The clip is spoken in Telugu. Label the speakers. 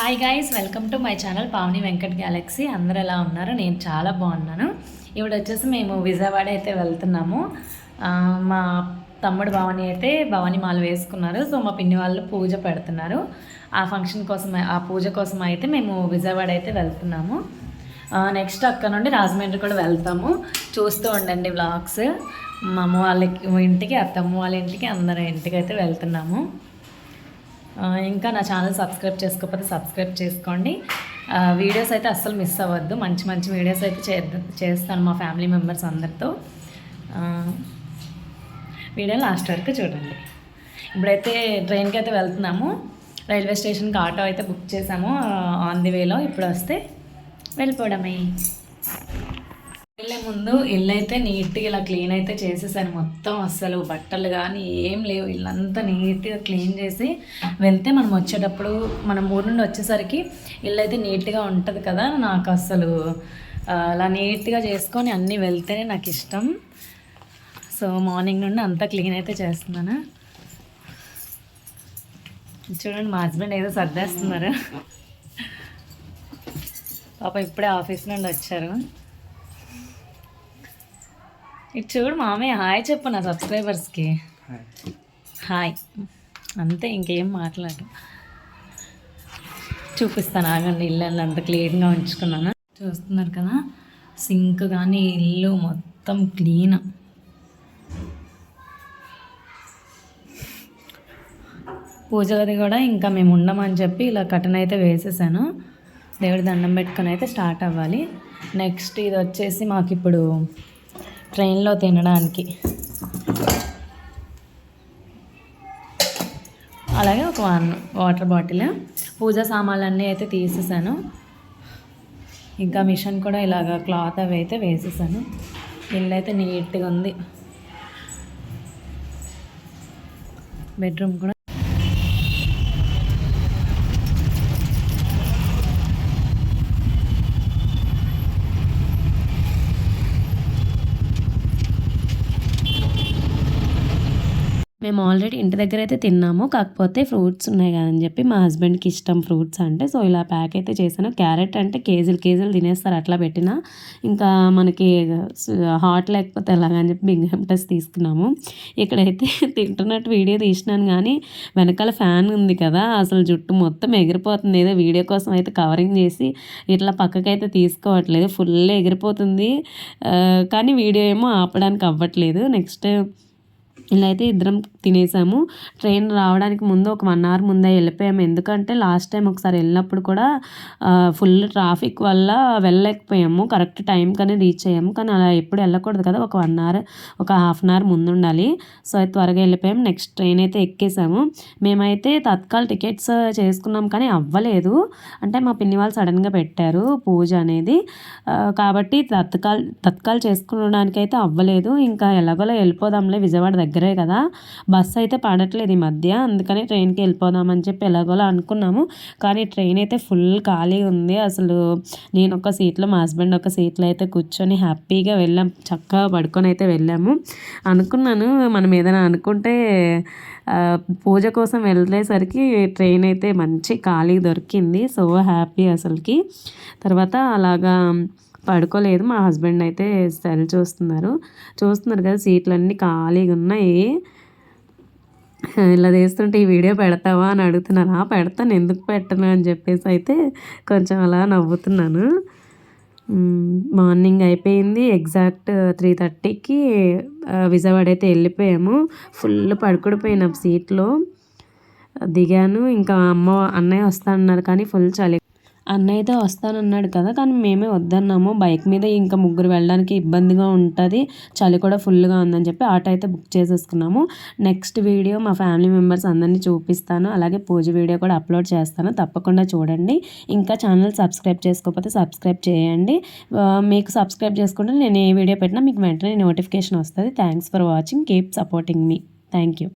Speaker 1: Hi guys welcome to my channel Pavani Venkat galaxy అందరు ఎలా ఉన్నారు? నేను చాలా బాగున్నాను. ఇవిడ వచ్చేసి మేము విజయవాడ అయితే వెళ్తున్నాము. మా తమ్ముడు భవాని అయితే భవాని మాల వేసుకున్నారు. సో మా పిన్ని వాళ్ళు పూజ పెడుతున్నారు. ఆ ఫంక్షన్ కోసం ఆ పూజ కోసం అయితే మేము విజయవాడ అయితే వెళ్తున్నాము. నెక్స్ట్ అక్కడ నుండి రాజమండ్రి కూడా వెళ్తాము. చూస్తూ ఉండండి వ్లాగ్స్ మా అమ్మ వాళ్ళకి ఇంటికి అత్తమ్మ వాళ్ళ ఇంటికి అందరి ఇంటికి అయితే వెళ్తున్నాము. ఇంకా నా ఛానల్ సబ్స్క్రైబ్ చేసుకోకపోతే సబ్స్క్రైబ్ చేసుకోండి. వీడియోస్ అయితే అస్సలు మిస్ అవ్వద్దు. మంచి మంచి వీడియోస్ అయితే చే చేస్తాను మా ఫ్యామిలీ మెంబర్స్ అందరితో. వీడియో లాస్ట్ వరకు చూడండి. ఇప్పుడైతే ట్రైన్కి అయితే వెళ్తున్నాము. రైల్వే స్టేషన్కి ఆటో అయితే బుక్ చేసాము ఆన్ ది వేలో. ఇప్పుడు వస్తే వెళ్ళిపోవడమే. వెళ్ళే ముందు ఇల్లు అయితే నీట్గా ఇలా క్లీన్ అయితే చేసేసాను. మొత్తం అస్సలు బట్టలు కానీ ఏం లేవు. ఇల్లంతా నీట్గా క్లీన్ చేసి వెళ్తే మనం వచ్చేటప్పుడు మనం ఊరు నుండి వచ్చేసరికి ఇల్లు అయితే నీట్గా ఉంటుంది కదా. నాకు అస్సలు అలా నీట్గా చేసుకొని అన్నీ వెళ్తేనే నాకు ఇష్టం. సో మార్నింగ్ నుండి అంతా క్లీన్ అయితే చేస్తున్నాను. చూడండి మా హస్బెండ్ ఏదో సర్దేస్తున్నారు. పాప ఇప్పుడే ఆఫీస్ నుండి వచ్చారు. ఇటు చూడు మామయ్య హాయ్ చెప్పు నా సబ్స్క్రైబర్స్కి. హాయ్. అంతే ఇంకేం మాట్లాడు చూపిస్తాను ఆగండి ఇల్లు అంత క్లీన్గా ఉంచుకున్నాను. చూస్తున్నారు కదా సింక్ కానీ ఇల్లు మొత్తం క్లీన్. పూజ గది కూడా ఇంకా మేము ఉండమని చెప్పి ఇలా కటన్ అయితే వేసేసాను. దేవుడి దండం పెట్టుకొని అయితే స్టార్ట్ అవ్వాలి. నెక్స్ట్ ఇది వచ్చేసి మాకు ఇప్పుడు ట్రైన్లో తినడానికి. అలాగే ఒక వన్ వాటర్ బాటిల్. పూజ సామాన్లన్నీ అయితే తీసేసాను. ఇంకా మిషన్ కూడా ఇలాగ క్లాత్ అవి అయితే వేసేసాను. ఇల్లు అయితే నీట్గా ఉంది. బెడ్రూమ్ కూడా మేము ఆల్రెడీ ఇంటి దగ్గర అయితే తిన్నాము. కాకపోతే ఫ్రూట్స్ ఉన్నాయి కదని చెప్పి మా హస్బెండ్కి ఇష్టం ఫ్రూట్స్ అంటే. సో ఇలా ప్యాక్ అయితే చేశాను. క్యారెట్ అంటే కేజీలు కేజీలు తినేస్తారు. అట్లా పెట్టిన ఇంకా మనకి హాట్ లేకపోతే ఎలాగని చెప్పి బింగం టెస్ట్ తీసుకున్నాము. ఇక్కడైతే తింటున్నట్టు వీడియో తీసినాను కానీ వెనకాల ఫ్యాన్ ఉంది కదా. అసలు జుట్టు మొత్తం ఎగిరిపోతుంది. ఏదో వీడియో కోసం అయితే కవరింగ్ చేసి ఇట్లా పక్కకైతే తీసుకోవట్లేదు. ఫుల్ ఎగిరిపోతుంది. కానీ వీడియో ఏమో ఆపడానికి అవ్వట్లేదు. నెక్స్ట్ ఇలా అయితే ఇద్దరం తినేసాము. ట్రైన్ రావడానికి ముందు ఒక వన్ అవర్ ముందే వెళ్ళిపోయాము. ఎందుకంటే లాస్ట్ టైం ఒకసారి వెళ్ళినప్పుడు కూడా ఫుల్ ట్రాఫిక్ వల్ల వెళ్ళలేకపోయాము. కరెక్ట్ టైం కానీ రీచ్ అయ్యాము. కానీ అలా ఎప్పుడు వెళ్ళకూడదు కదా. ఒక వన్ అవర్ ఒక హాఫ్ అన్ అవర్ ముందు ఉండాలి సో అయితే త్వరగా వెళ్ళిపోయాము. నెక్స్ట్ ట్రైన్ అయితే ఎక్కేసాము. మేమైతే తత్కాల్ టికెట్స్ చేసుకున్నాం కానీ అవ్వలేదు. అంటే మా పిన్ని వాళ్ళు సడన్గా పెట్టారు పూజ అనేది. కాబట్టి తత్కాల్ తత్కాల్ చేసుకోవడానికి అయితే అవ్వలేదు. ఇంకా ఎలాగోలా వెళ్ళిపోదాంలే విజయవాడ దగ్గర కదా. బస్సు అయితే పడట్లేదు ఈ మధ్య. అందుకని ట్రైన్కి వెళ్ళిపోదామని చెప్పి ఎలాగోలా అనుకున్నాము. కానీ ట్రైన్ అయితే ఫుల్ ఖాళీ ఉంది. అసలు నేను ఒక సీట్లో మా హస్బెండ్ ఒక సీట్లో అయితే కూర్చొని హ్యాపీగా వెళ్ళాం. చక్కగా పడుకొని అయితే వెళ్ళాము. అనుకున్నాను మనం ఏదైనా అనుకుంటే పూజ కోసం వెళ్ళేసరికి ట్రైన్ అయితే మంచి ఖాళీ దొరికింది. సో హ్యాపీ అసలుకి. తర్వాత అలాగా పడుకోలేదు. మా హస్బెండ్ అయితే సెల్ చూస్తున్నారు. చూస్తున్నారు కదా సీట్లు అన్నీ ఖాళీగా ఉన్నాయి. ఇలా చేస్తుంటే ఈ వీడియో పెడతావా అని అడుగుతున్నాను "ఆ, పెడతాను. ఎందుకు పెట్టను అని చెప్పేసి అయితే కొంచెం అలా నవ్వుతున్నాను. మార్నింగ్ అయిపోయింది. ఎగ్జాక్ట్ త్రీ థర్టీకి విజయవాడ అయితే వెళ్ళిపోయాము. ఫుల్ పడుకుడిపోయిన సీట్లో. దిగాను. ఇంకా అమ్మ అన్నయ్య వస్తా అన్నారు కానీ ఫుల్ చలి అన్నయ్యతో అయితే వస్తానన్నాడు కదా కానీ మేమే వద్దన్నాము. బైక్ మీద ఇంకా ముగ్గురు వెళ్ళడానికి ఇబ్బందిగా ఉంటుంది. చలి కూడా ఫుల్గా ఉందని చెప్పి ఆటో అయితే బుక్ చేసేసుకున్నాము. నెక్స్ట్ వీడియో మా ఫ్యామిలీ మెంబర్స్ అందరినీ చూపిస్తాను. అలాగే పూజ వీడియో కూడా అప్లోడ్ చేస్తాను. తప్పకుండా చూడండి. ఇంకా ఛానల్ సబ్స్క్రైబ్ చేసుకోకపోతే సబ్స్క్రైబ్ చేయండి. మీకు సబ్స్క్రైబ్ చేసుకుంటే నేను ఏ వీడియో పెట్టినా మీకు వెంటనే నోటిఫికేషన్ వస్తుంది. Thanks for watching keep supporting me thank you